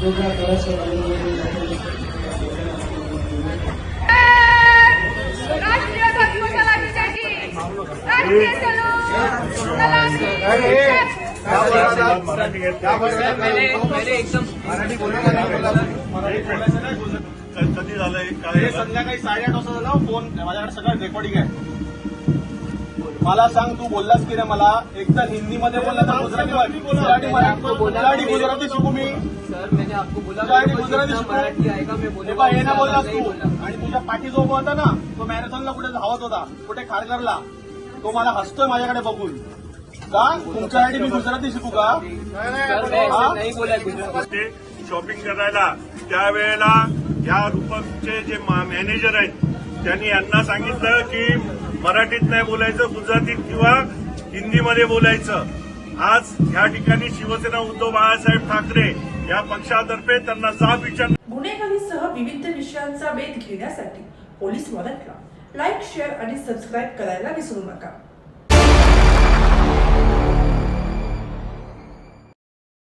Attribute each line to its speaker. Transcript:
Speaker 1: राष्ट्रीय
Speaker 2: कधी झालंय
Speaker 3: हे
Speaker 2: काय
Speaker 3: संध्याकाळी साडेआठ वाजता झालं फोन माझ्याकडे सगळं रेकॉर्डिंग आहे मला सांग तू बोललास की नाही? मला एक तर हिंदीमध्ये बोलला तर गुजराती गुजराती मराठी गुजराती गुजराती शिकू मी.
Speaker 4: सर मैंने आपको बोला
Speaker 3: गुजराती
Speaker 4: मैं मराठी आएगा मैं
Speaker 3: हे हे ना बोललास तू.
Speaker 4: बोला
Speaker 3: आणि तुझ्या पाठी जो होता ना तो मॅरेथॉनला कुठे धावत होता कुठे खारघरला. तो मला हसतोय माझ्याकडे बघून. का? तुमच्यासाठी मी गुजराती शिकू का?
Speaker 4: मैं नहीं बोला
Speaker 2: शॉपिंग करायला त्यावेळेला या रूपमचे जे मा- मॅनेजर आहेत त्यांनी यांना सांगितलं की मराठीत नाही बोलायचं गुजरातीत किंवा हिंदीमध्ये बोलायचं. आज या ठिकाणी शिवसेना उद्धव बाळासाहेब ठाकरे या पक्षातर्फे त्यांना जाब विचार
Speaker 5: गुन्हेगारीसह विविध विषयांचा वेध घेण्यासाठी पोलीस मदतला. लाईक शेअर आणि सबस्क्राईब करायला विसरू नका.